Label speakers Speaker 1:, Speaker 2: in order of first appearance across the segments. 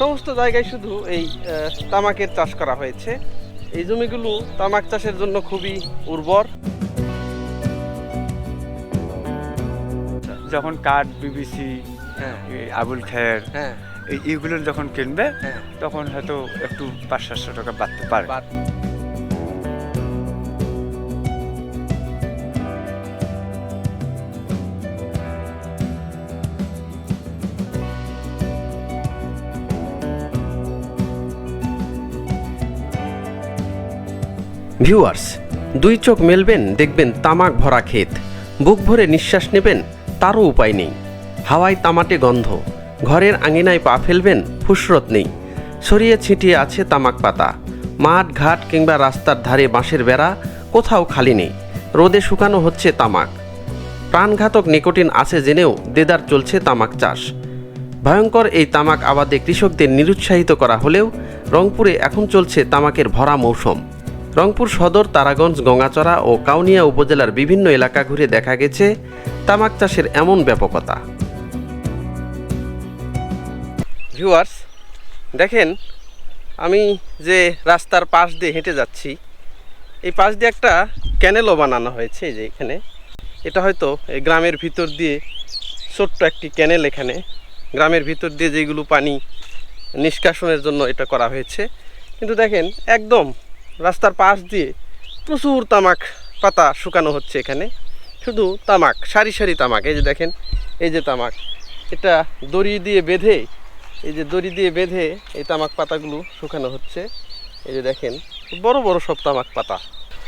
Speaker 1: সমস্ত জায়গায় শুধু এই তামাকের চাষ করা হয়েছে। এই জমিগুলো তামাক চাষের জন্য খুবই উর্বর।
Speaker 2: যখন কাঠ বিবিসি
Speaker 1: হ্যাঁ।
Speaker 2: আবুল খের
Speaker 1: হ্যাঁ।
Speaker 2: এই এইগুলো যখন কিনবে
Speaker 1: হ্যাঁ।
Speaker 2: তখন হয়তো একটু পাঁচ সাতশো টাকা বাড়তে পারে।
Speaker 1: ভিউয়ার্স দুই চোখ মেলবেন, দেখবেন তামাক ভরা ক্ষেত। বুক ভরে নিঃশ্বাস নেবেন, তারও উপায় নেই। হাওয়ায় তামাটে গন্ধ। ঘরের আঙিনায় পা ফেলবেন, ফুসরত নেই। ছড়িয়ে ছিটিয়ে আছে তামাক পাতা। মাঠ, ঘাট কিংবা রাস্তার ধারে বাঁশের বেড়া কোথাও খালি নেই। রোদে শুকানো হচ্ছে তামাক। প্রাণঘাতক নিকোটিন আছে জেনেও দেদার চলছে তামাক চাষ। ভয়ঙ্কর এই তামাক আবাদে কৃষকদের নিরুৎসাহিত করা হলেও রংপুরে এখন চলছে তামাকের ভরা মৌসুম। রংপুর সদর, তারাগঞ্জ, গঙ্গাচড়া ও কাউনিয়া উপজেলার বিভিন্ন এলাকা ঘুরে দেখা গেছে তামাক চাষের এমন ব্যাপকতা। ভিউয়ার্স দেখেন, আমি যে রাস্তার পাশ দিয়ে হেঁটে যাচ্ছি, এই পাশ দিয়ে একটা ক্যানেলও বানানো হয়েছে যে এখানে। এটা হয়তো এই গ্রামের ভিতর দিয়ে ছোট্ট একটি ক্যানেল এখানে। গ্রামের ভিতর দিয়ে যেগুলো পানি নিষ্কাশনের জন্য এটা করা হয়েছে। কিন্তু দেখেন, একদম রাস্তার পাশ দিয়ে প্রচুর তামাক পাতা শুকানো হচ্ছে এখানে। শুধু তামাক, সারি সারি তামাক। এই যে দেখেন, এই যে তামাক। এটা দড়ি দিয়ে বেঁধে, এই যে দড়ি দিয়ে বেঁধে এই তামাক পাতাগুলো শুকানো হচ্ছে। এই যে দেখেন, বড় বড় সব তামাক পাতা।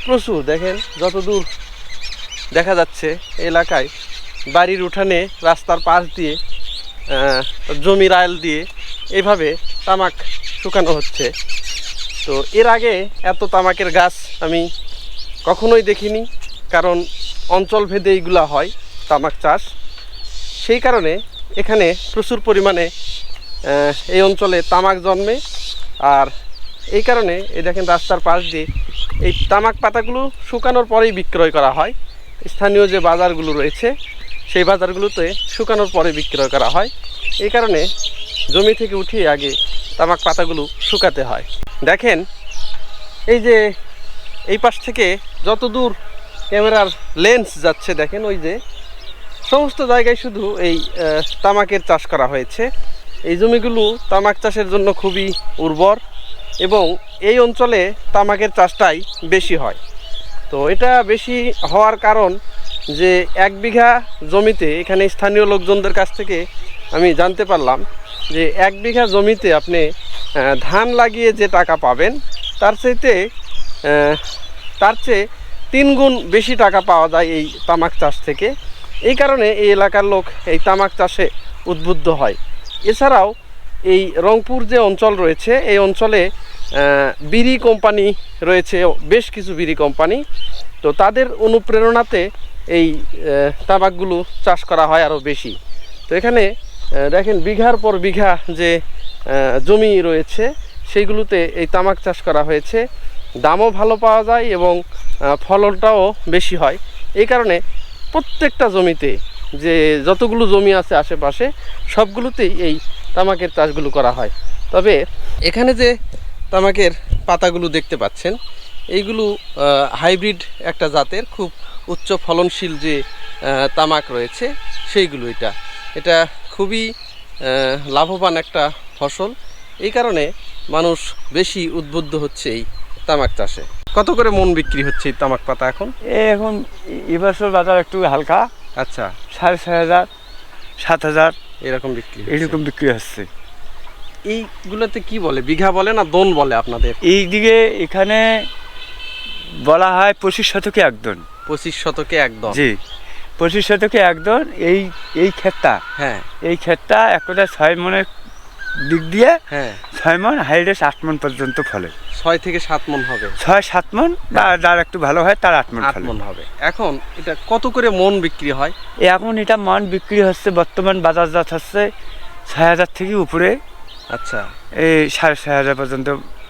Speaker 1: প্রচুর, দেখেন যত দূর দেখা যাচ্ছে এলাকায় বাড়ির উঠানে, রাস্তার পাশ দিয়ে জমির আয়ল দিয়ে এইভাবে তামাক শুকানো হচ্ছে। তো এর আগে এত তামাকের গাছ আমি কখনোই দেখিনি, কারণ অঞ্চল ভেদে এইগুলা হয় তামাক চাষ। সেই কারণে এখানে প্রচুর পরিমাণে এই অঞ্চলে তামাক জন্মে। আর এই কারণে এই দেখেন রাস্তার পাশ দিয়ে এই তামাক পাতাগুলো শুকানোর পরেই বিক্রয় করা হয়। স্থানীয় যে বাজারগুলো রয়েছে, সেই বাজারগুলোতে শুকানোর পরে বিক্রয় করা হয়। এই কারণে জমি থেকে উঠিয়ে আগে তামাক পাতাগুলো শুকাতে হয়। দেখেন, এই যে এই পাশ থেকে যত দূর ক্যামেরার লেন্স যাচ্ছে, দেখেন ওই যে সমস্ত জায়গায় শুধু এই তামাকের চাষ করা হয়েছে। এই জমিগুলো তামাক চাষের জন্য খুবই উর্বর এবং এই অঞ্চলে তামাকের চাষটাই বেশি হয়। তো এটা বেশি হওয়ার কারণ যে এক বিঘা জমিতে এখানে স্থানীয় লোকজনদের কাছ থেকে আমি জানতে পারলাম যে এক বিঘা জমিতে আপনি ধান লাগিয়ে যে টাকা পাবেন, তার চাইতে তার চেয়ে তিন গুণ বেশি টাকা পাওয়া যায় এই তামাক চাষ থেকে। এই কারণে এই এলাকার লোক এই তামাক চাষে উদ্বুদ্ধ হয়। এছাড়াও এই রংপুর যে অঞ্চল রয়েছে, এই অঞ্চলে বিড়ি কোম্পানি রয়েছে, বেশ কিছু বিড়ি কোম্পানি। তো তাদের অনুপ্রেরণাতে এই তামাকগুলো চাষ করা হয় আরও বেশি। তো এখানে দেখেন বিঘার পর বিঘা যে জমি রয়েছে, সেইগুলোতে এই তামাক চাষ করা হয়েছে। দামও ভালো পাওয়া যায় এবং ফলনটাও বেশি হয়। এই কারণে প্রত্যেকটা জমিতে যে যতগুলো জমি আছে আশেপাশে, সবগুলোতেই এই তামাকের চাষগুলো করা হয়। তবে এখানে যে তামাকের পাতাগুলো দেখতে পাচ্ছেন, এইগুলো হাইব্রিড একটা জাতের খুব উচ্চ ফলনশীল যে তামাক রয়েছে, সেইগুলো এটা। এটা খুবই লাভবান একটা ফসল এই কারণে মানুষ বেশি উদ্বুদ্ধ হচ্ছে এই তামাক চাষে। কত করে মন বিক্রি হচ্ছে এই তামাক পাতা এখন?
Speaker 2: এখন এবছর বাজার একটু হালকা।
Speaker 1: আচ্ছা।
Speaker 2: সাড়ে ছয় হাজার সাত হাজার
Speaker 1: এরকম বিক্রি হচ্ছে।
Speaker 2: এইরকম বিক্রি হচ্ছে।
Speaker 1: এইগুলোতে কি বলে? বিঘা বলে না দন বলে আপনাদের?
Speaker 2: এই দিকে এখানে বলা হয় পঁচিশ শতকে একদন।
Speaker 1: পঁচিশ শতকে একদম
Speaker 2: জি। পঁচিশ শতকে একদন এই এই ক্ষেতটা।
Speaker 1: হ্যাঁ।
Speaker 2: এই ক্ষেতটা একটা ছয় মনের দিক দিয়ে
Speaker 1: হ্যাঁ।
Speaker 2: ছয় মন হাইডেস আট মন পর্যন্ত ফলে।
Speaker 1: ছয় থেকে সাত মন হবে।
Speaker 2: ছয় সাত মন বা যার একটু ভালো হয় তার আট মন
Speaker 1: আট মন হবে। এখন এটা কত করে মন বিক্রি হয়?
Speaker 2: এখন এটা মন বিক্রি হচ্ছে বর্তমান বাজারজাত হচ্ছে ছয় হাজার থেকে উপরে।
Speaker 1: আচ্ছা।
Speaker 2: এই সাড়ে ছয় হাজার পর্যন্ত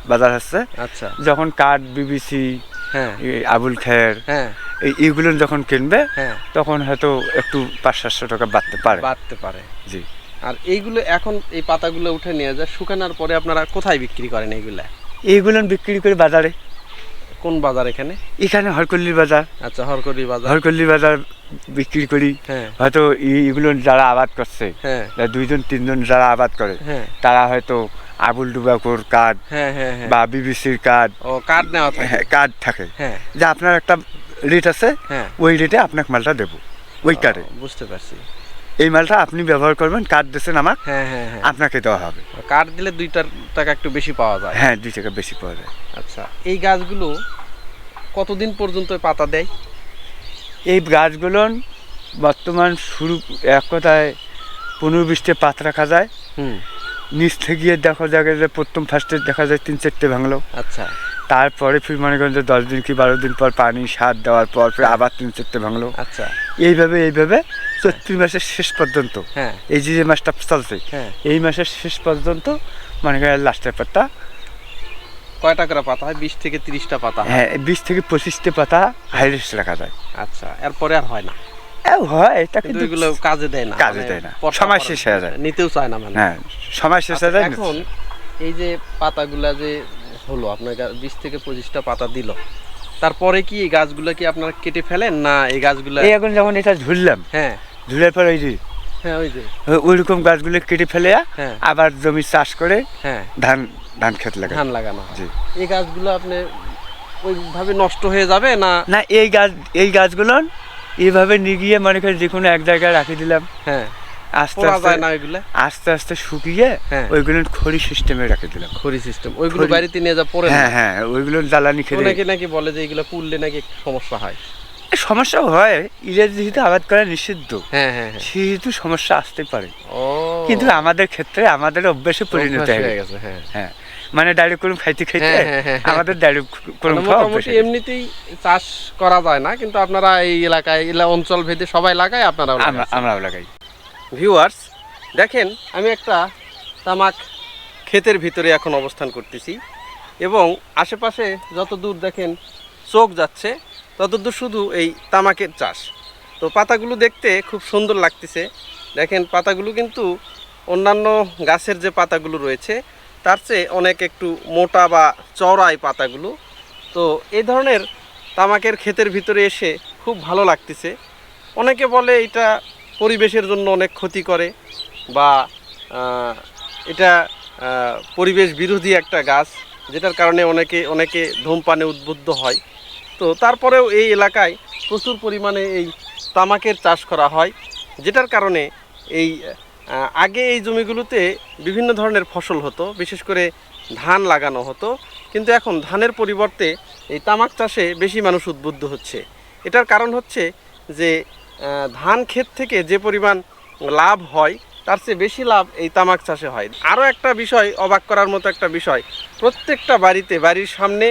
Speaker 2: বাজার হচ্ছে।
Speaker 1: আচ্ছা।
Speaker 2: যখন কাঠ বিবিসি
Speaker 1: হ্যাঁ।
Speaker 2: আবুল খের
Speaker 1: হ্যাঁ।
Speaker 2: এই এইগুলো যখন কিনবে
Speaker 1: হ্যাঁ।
Speaker 2: তখন হয়তো একটু পাঁচ সাতশো টাকা বাড়তে পারে।
Speaker 1: বাড়তে পারে।
Speaker 2: জি।
Speaker 1: আর এইগুলো এখন এই পাতাগুলো উঠে নিয়ে যায় শুকানোর পরে আপনারা কোথায় বিক্রি করেন এইগুলা?
Speaker 2: এইগুলো বিক্রি করে বাজারে।
Speaker 1: কোন বাজার এখানে?
Speaker 2: এখানে হরকল্লির বাজার।
Speaker 1: আচ্ছা হরকরি বাজার।
Speaker 2: হরকল্লির বাজার বিক্রি করি।
Speaker 1: হ্যাঁ।
Speaker 2: হয়তো এই- এগুলো যারা আবাদ করছে
Speaker 1: হ্যাঁ।
Speaker 2: দুইজন তিনজন যারা আবাদ করে
Speaker 1: হ্যাঁ।
Speaker 2: তারা হয়তো আবুল ডুবাকুর কার্ড বা বিবিসির কার্ড
Speaker 1: ও কার্ড নেওয়া থাকে।
Speaker 2: কার্ড থাকে। যে আপনার একটা রেট আছে
Speaker 1: হ্যাঁ।
Speaker 2: ওই রেটে আপনাকে মালটা দেবো। ওই কার্ডে।
Speaker 1: বুঝতে পারছি।
Speaker 2: এই মালটা আপনি ব্যবহার করবেন কার্ড দিয়েছেন আমার
Speaker 1: হ্যাঁ হ্যাঁ হ্যাঁ।
Speaker 2: আপনাকে দেওয়া হবে।
Speaker 1: কার্ড দিলে দুইটার টাকা একটু বেশি পাওয়া যায়।
Speaker 2: হ্যাঁ দুই টাকা বেশি পাওয়া যায়।
Speaker 1: আচ্ছা এই গাছগুলো কতদিন পর্যন্ত পাতা দেয়?
Speaker 2: এই গাছগুলো বর্তমান শুরু এক কথায় পনেরো বিশটা পাত রাখা যায়।
Speaker 1: হুম।
Speaker 2: নিচ থেকে গিয়ে দেখা যায় যে প্রথম ফার্স্টে দেখা যায় তিন চারটে ভাঙলো।
Speaker 1: আচ্ছা।
Speaker 2: তারপরে ফির মনে করেন যে দশ দিন কি বারো দিন পর পানি সার দেওয়ার পর ফির আবার তিন চারটে ভাঙলো।
Speaker 1: আচ্ছা।
Speaker 2: এইভাবে এইভাবে চৈত্রিশ মাসের শেষ পর্যন্ত
Speaker 1: হ্যাঁ।
Speaker 2: এই যে যে মাসটা চলছে
Speaker 1: হ্যাঁ।
Speaker 2: এই মাসের শেষ পর্যন্ত মনে করেন লাস্টের পাতা।
Speaker 1: কয়টা করে পাতা হয়? বিশ থেকে তিরিশটা পাতা হ্যাঁ।
Speaker 2: বিশ থেকে পঁচিশটা পাতা হাইরেস্ট রাখা যায়।
Speaker 1: আচ্ছা এরপরে আর হয় না।
Speaker 2: হয় এটা
Speaker 1: কিন্তু এগুলো কাজে দেয় না।
Speaker 2: কাজে
Speaker 1: মানে
Speaker 2: দেয় না। সময় শেষ হয়ে যায়।
Speaker 1: নিতেও চায় না মানে।
Speaker 2: হ্যাঁ সময় শেষ হয়ে
Speaker 1: আচ্ছা,
Speaker 2: যায়।
Speaker 1: এখন এই যে পাতাগুলা যে হলো? আপনার বিশ থেকে পঁচিশটা পাতা দিল। তারপরে কি এই গাছগুলো কি আপনারা কেটে ফেলেন না এই গাছগুলো
Speaker 2: এখন যখন এটা ঝুললাম
Speaker 1: হ্যাঁ।
Speaker 2: ঝুলার পর ওই যে
Speaker 1: হ্যাঁ ওই যে।
Speaker 2: ওই রকম গাছগুলো কেটে ফেলে
Speaker 1: হ্যাঁ।
Speaker 2: আবার জমি চাষ করে
Speaker 1: হ্যাঁ।
Speaker 2: ধান ধান খেত লাগে
Speaker 1: ধান লাগানো।
Speaker 2: জি।
Speaker 1: এই গাছগুলো আপনি ওইভাবে নষ্ট হয়ে যাবে না?
Speaker 2: না এই গাছ এই গাছগুলো এইভাবে নিয়ে গিয়ে মনে করেন যে কোনো এক জায়গায় রাখি দিলাম।
Speaker 1: হ্যাঁ।
Speaker 2: আস্তে আস্তে
Speaker 1: না ওইগুলা?
Speaker 2: আস্তে আস্তে শুকিয়ে
Speaker 1: হ্যাঁ।
Speaker 2: ওইগুলো খড়ি সিস্টেমে রাখি দিলাম।
Speaker 1: খড়ি সিস্টেম। ওইগুলো বাড়িতে নিয়ে যা পড়ে
Speaker 2: হ্যাঁ হ্যাঁ ওইগুলো জ্বালানি খেলে
Speaker 1: অনেকে নাকি বলে যে এগুলো পুড়লে নাকি সমস্যা হয়।
Speaker 2: সমস্যাও হয়। ইলের যেহেতু আবাদ করা নিষিদ্ধ
Speaker 1: হ্যাঁ হ্যাঁ
Speaker 2: সেহেতু সমস্যা আসতে পারে। কিন্তু আমাদের ক্ষেত্রে আমাদের অভ্যাসে পরিণত হয়ে গেছে।
Speaker 1: হ্যাঁ।
Speaker 2: হ্যাঁ মানে ডাইরেক্ট করুন খাইতে খাইতে। আমাদের ডাইরেক্ট করুন
Speaker 1: মানে মোটামুটি এমনিতেই চাষ করা যায় না কিন্তু আপনারা এই এলাকায় এলা অঞ্চল ভেদে সবাই লাগায় আপনারা।
Speaker 2: আমরাও লাগাই।
Speaker 1: ভিউয়ার্স দেখেন, আমি একটা তামাক ক্ষেতের ভিতরে এখন অবস্থান করতেছি এবং আশেপাশে যত দূর দেখেন চোখ যাচ্ছে, ততদূর শুধু এই তামাকের চাষ। তো পাতাগুলো দেখতে খুব সুন্দর লাগতেছে। দেখেন, পাতাগুলো কিন্তু অন্যান্য গাছের যে পাতাগুলো রয়েছে, তার চেয়ে অনেক একটু মোটা বা চওড়া এই পাতাগুলো। তো এই ধরনের তামাকের ক্ষেতের ভিতরে এসে খুব ভালো লাগতেছে। অনেকে বলে এটা পরিবেশের জন্য অনেক ক্ষতি করে বা এটা পরিবেশ বিরোধী একটা গাছ, যেটার কারণে অনেকে অনেকে ধূমপানে উদ্বুদ্ধ হয়। তো তারপরেও এই এলাকায় প্রচুর পরিমাণে এই তামাকের চাষ করা হয়, যেটার কারণে এই আগে এই জমিগুলোতে বিভিন্ন ধরনের ফসল হতো, বিশেষ করে ধান লাগানো হতো, কিন্তু এখন ধানের পরিবর্তে এই তামাক চাষে বেশি মানুষ উদ্বুদ্ধ হচ্ছে। এটার কারণ হচ্ছে যে ধান ক্ষেত থেকে যে পরিমাণ লাভ হয়, তার চেয়ে বেশি লাভ এই তামাক চাষে হয়। আরও একটা বিষয় অবাক করার মতো একটা বিষয়, প্রত্যেকটা বাড়িতে, বাড়ির সামনে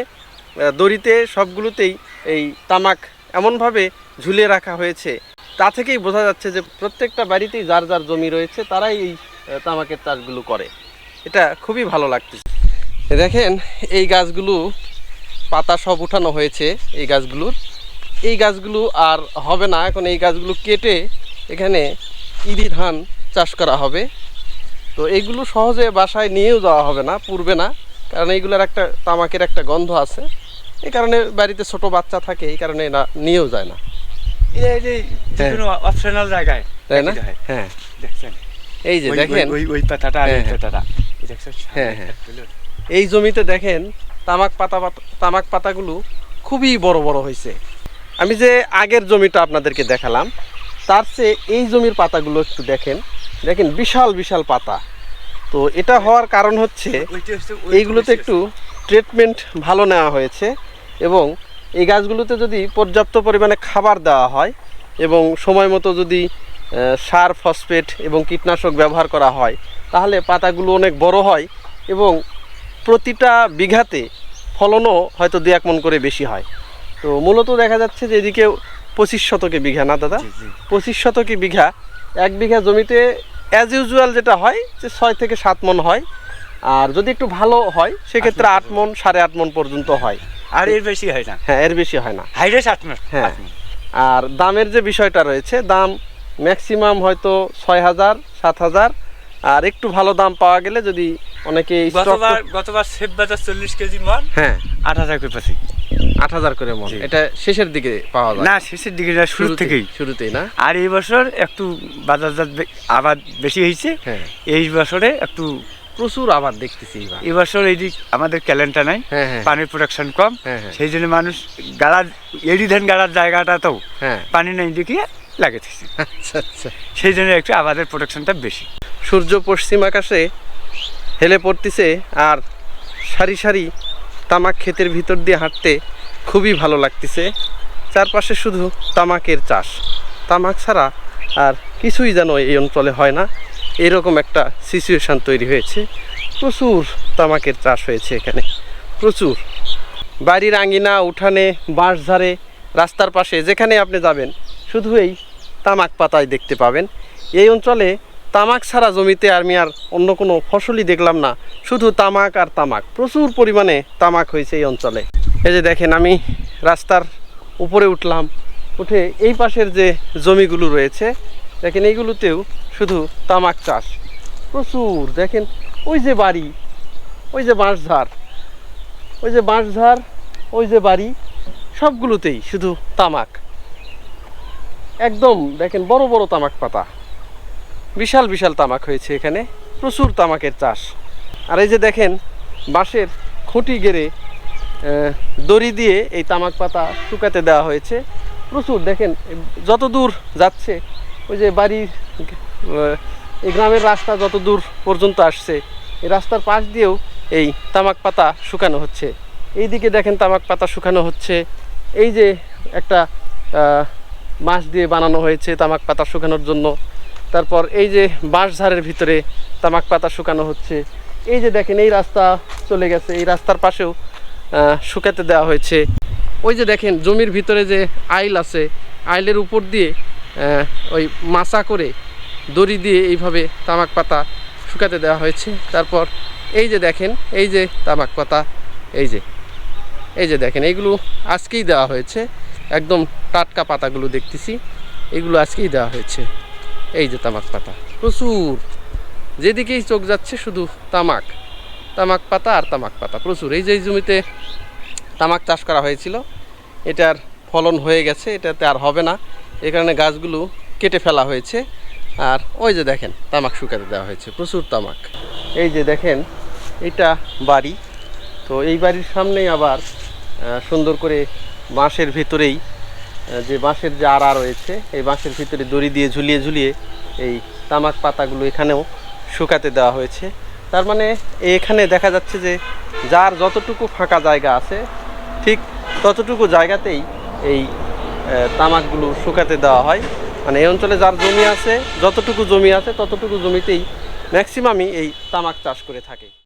Speaker 1: দড়িতে সবগুলোতেই এই তামাক এমনভাবে ঝুলিয়ে রাখা হয়েছে। তা থেকেই বোঝা যাচ্ছে যে প্রত্যেকটা বাড়িতেই যার যার জমি রয়েছে, তারাই এই তামাকের চাষগুলো করে। এটা খুবই ভালো লাগতেছে। দেখেন, এই গাছগুলো পাতা সব উঠানো হয়েছে, এই গাছগুলোর। এই গাছগুলো আর হবে না। এখন এই গাছগুলো কেটে এখানে ইরি ধান চাষ করা হবে। তো এইগুলো সহজে বাসায় নিয়েও যাওয়া হবে না পূর্বে না। কারণ এইগুলোর একটা তামাকের একটা গন্ধ আছে। এই কারণে বাড়িতে ছোট বাচ্চা থাকে এই কারণে না নিয়েও যায় না।
Speaker 2: এই যে যে অপশনাল জায়গায়
Speaker 1: তাই না? হ্যাঁ।
Speaker 2: দেখছেন?
Speaker 1: এই যে দেখেন
Speaker 2: ওই- ওই ওই পাতাটা আর এই
Speaker 1: হ্যাঁ, হ্যাঁ।
Speaker 2: পাতাটা।
Speaker 1: হ্যাঁ, হ্যাঁ। এই জমিতে দেখেন তামাক পাতা- তামাক পাতাগুলো খুবই বড় বড় হয়েছে। আমি যে আগের জমিটা আপনাদেরকে দেখালাম তার চেয়ে এই জমির পাতাগুলো একটু দেখেন। দেখেন বিশাল বিশাল পাতা। তো এটা হওয়ার কারণ হচ্ছে এইগুলোতে একটু ট্রিটমেন্ট ভালো নেওয়া হয়েছে এবং এই গাছগুলোতে যদি পর্যাপ্ত পরিমাণে খাবার দেওয়া হয় এবং সময় মতো যদি সার ফসফেট এবং কীটনাশক ব্যবহার করা হয় তাহলে পাতাগুলো অনেক বড় হয় এবং প্রতিটা বিঘাতে ফলনও হয়তো দু এক মন করে বেশি হয়। তো মূলত দেখা যাচ্ছে যে এদিকে পঁচিশ শতকে বিঘা না দাদা। পঁচিশ শতকে বিঘা এক বিঘা জমিতে অ্যাজ ইউজুয়াল যেটা হয় যে ছয় থেকে সাত মন হয়। আর যদি একটু ভালো হয় সেক্ষেত্রে আট মন সাড়ে আট মন পর্যন্ত হয়।
Speaker 2: আর এর বেশি হয় না?
Speaker 1: হ্যাঁ এর বেশি হয় না।
Speaker 2: আত্মার
Speaker 1: হ্যাঁ। আর দামের যে বিষয়টা রয়েছে দাম ম্যাক্সিমাম হয়তো ছয় হাজার সাত হাজার। আর একটু ভালো দাম পাওয়া গেলে যদি অনেকে
Speaker 2: গতবার গতবার সেব বাজার চল্লিশ কেজি মন
Speaker 1: হ্যাঁ।
Speaker 2: আট হাজার করে পাচ্ছি।
Speaker 1: আট হাজার করে মন। এটা শেষের দিকে পাওয়া যায়।
Speaker 2: না শেষের দিকে না শুরু থেকেই।
Speaker 1: শুরুতেই না?
Speaker 2: আর এই বছর একটু বাজারজাত আবাদ বেশি হয়েছে।
Speaker 1: হ্যাঁ।
Speaker 2: এই বছরে একটু
Speaker 1: প্রচুর আবার দেখতেছি এবার।
Speaker 2: এই আমাদের ক্যালেন্ডার নাই
Speaker 1: হ্যাঁ হ্যাঁ।
Speaker 2: পানির প্রোডাকশন কম। সেই জন্য মানুষ গাড়ার এডি ধান গাড়ার জায়গাটাতেও পানি নেই দেখিয়ে লাগাতেছে
Speaker 1: আচ্ছা আচ্ছা।
Speaker 2: সেই জন্য একটু আমাদের প্রোডাকশনটা বেশি।
Speaker 1: সূর্য পশ্চিম আকাশে হেলে পড়তেছে আর সারি সারি তামাক ক্ষেতের ভিতর দিয়ে হাঁটতে খুবই ভালো লাগতেছে। চারপাশে শুধু তামাকের চাষ। তামাক ছাড়া আর কিছুই যেন এই অঞ্চলে হয় না। এরকম একটা সিচুয়েশান তৈরি হয়েছে। প্রচুর তামাকের চাষ হয়েছে এখানে। প্রচুর। বাড়ির আঙিনা, উঠানে, বাঁশ বাঁশঝাড়ে রাস্তার পাশে, যেখানে আপনি যাবেন, শুধু এই তামাক পাতায় দেখতে পাবেন। এই অঞ্চলে তামাক ছাড়া জমিতে আমি আর অন্য কোনো ফসলই দেখলাম না। শুধু তামাক আর তামাক। প্রচুর পরিমাণে তামাক হয়েছে এই অঞ্চলে। এই যে দেখেন, আমি রাস্তার উপরে উঠলাম। উঠে এই পাশের যে জমিগুলো রয়েছে, দেখেন এইগুলোতেও শুধু তামাক চাষ। প্রচুর, দেখেন, ওই যে বাড়ি, ওই যে বাঁশঝাড়, ওই যে বাঁশঝাড়, ওই যে বাড়ি, সবগুলোতেই শুধু তামাক। একদম, দেখেন, বড় বড় তামাক পাতা। বিশাল বিশাল তামাক হয়েছে এখানে, প্রচুর তামাকের চাষ। আর এই যে দেখেন, বাঁশের খুঁটি গেড়ে দড়ি দিয়ে এই তামাক পাতা শুকাতে দেওয়া হয়েছে। প্রচুর, দেখেন, যত দূর যাচ্ছে, ওই যে বাড়ির এই গ্রামের রাস্তা যত দূর পর্যন্ত আসছে, এই রাস্তার পাশ দিয়েও এই তামাক পাতা শুকানো হচ্ছে। এই দিকে দেখেন, তামাক পাতা শুকানো হচ্ছে। এই যে একটা মাছ দিয়ে বানানো হয়েছে তামাক পাতা শুকানোর জন্য। তারপর এই যে বাঁশঝাড়ের ভিতরে তামাক পাতা শুকানো হচ্ছে। এই যে দেখেন, এই রাস্তা চলে গেছে। এই রাস্তার পাশেও শুকাতে দেওয়া হয়েছে। ওই যে দেখেন, জমির ভিতরে যে আইল আছে, আইলের উপর দিয়ে ওই মাচা করে দড়ি দিয়ে এইভাবে তামাক পাতা শুকাতে দেওয়া হয়েছে। তারপর এই যে দেখেন, এই যে তামাক পাতা, এই যে এই যে দেখেন, এইগুলো আজকেই দেওয়া হয়েছে। একদম টাটকা পাতাগুলো দেখতেছি, এগুলো আজকেই দেওয়া হয়েছে। এই যে তামাক পাতা। প্রচুর। যেদিকেই চোখ যাচ্ছে শুধু তামাক। তামাক পাতা আর তামাক পাতা, প্রচুর। এই যে জমিতে তামাক চাষ করা হয়েছিল, এটার ফলন হয়ে গেছে, এটাতে আর হবে না। এই কারণে গাছগুলো কেটে ফেলা হয়েছে। আর ওই যে দেখেন, তামাক শুকাতে দেওয়া হয়েছে, প্রচুর তামাক। এই যে দেখেন, এটা বাড়ি। তো এই বাড়ির সামনেই আবার সুন্দর করে বাঁশের ভিতরেই যে বাঁশের যে আড়া রয়েছে, এই বাঁশের ভিতরে দড়ি দিয়ে ঝুলিয়ে ঝুলিয়ে এই তামাক পাতাগুলো এখানেও শুকাতে দেওয়া হয়েছে। তার মানে এখানে দেখা যাচ্ছে যে যার যতটুকু ফাঁকা জায়গা আছে, ঠিক ততটুকু জায়গাতেই এই তামাকগুলো শুকাতে দেওয়া হয়। মানে এই অঞ্চলে যার জমি আছে, যতটুকু জমি আছে, ততটুকু জমিতেই ম্যাক্সিমামই এই তামাক চাষ করে থাকে।